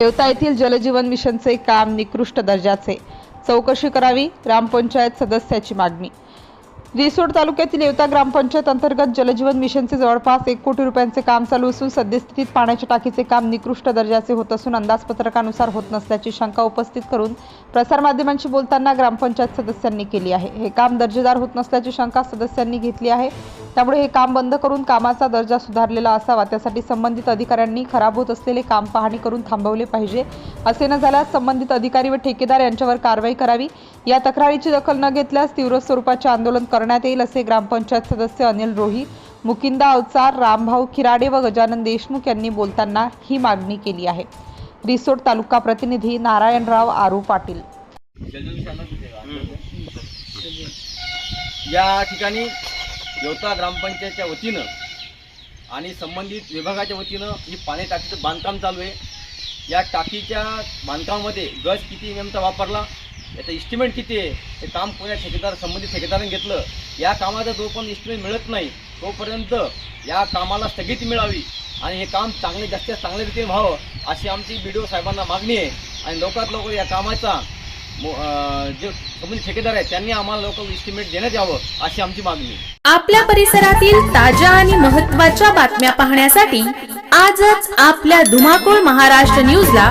देवता येथील जलजीवन मिशनचे काम निकृष्ट दर्जाचे. चौकशी करावी ग्रामपंचायत सदस्याची मागणी. रिसोड तालुक्यातील येवता ग्रामपंचायत अंतर्गत जलजीवन मिशनचे जवळपास एक कोटी रुपयांचे काम चालू असून सद्यस्थितीत पाण्याच्या टाकीचे काम निकृष्ट दर्जाचे होत असून अंदाजपत्रकानुसार होत नसल्याची शंका उपस्थित करून प्रसारमाध्यमांशी बोलताना ग्रामपंचायत सदस्यांनी केली आहे. हे काम दर्जेदार होत नसल्याची शंका सदस्यांनी घेतली आहे. त्यामुळे हे काम बंद करून कामाचा दर्जा सुधारलेला असावा. त्यासाठी संबंधित अधिकाऱ्यांनी खराब होत असलेले काम पाहणी करून थांबवले पाहिजे असे न झाल्यास संबंधित अधिकारी व ठेकेदार यांच्यावर कारवाई करावी. या तक्रारीची दखल न घेतल्यास तीव्र स्वरूपाचे आंदोलन करण्यात येईल असे ग्रामपंचायत सदस्य अनिल रोही मुकिंदा अवचार रामभाऊ खिराडे व गजानन देशमुख यांनी बोलताना ही मागणी केली आहे. रिसोड तालुका प्रतिनिधी नारायणराव आरू पाटील. या ठिकाणी येवता ग्रामपंचायतच्या वतीनं आणि संबंधित विभागाच्या वतीनं ही पाणी टाकीचं बांधकाम चालू आहे. या टाकीच्या बांधकामामध्ये गज किती नेमका वापरला? याचं इस्टिमेट किती आहे? हे काम कोणत्या ठेकेदार संबंधित ठेकेदाराने घेतलं? या कामाचा जो पण इस्टिमेट मिळत नाही तोपर्यंत या कामाला स्थगिती मिळावी. आणि हे काम चांगले जास्तीत चांगल्या रीतीने व्हावं अशी आमची बी डी ओ साहेबांना मागणी आहे. आणि लवकरात लवकर या कामाचा अं, जे संबंधित ठेकेदार आहेत त्यांनी आम्हाला लवकर इस्टिमेट देण्यात यावं अशी आमची मागणी आपल्या परिसरातील ताज्या आणि महत्त्वाच्या बातम्या पाहण्यासाठी आजच आपल्या धुमाकूळ महाराष्ट्र न्यूजला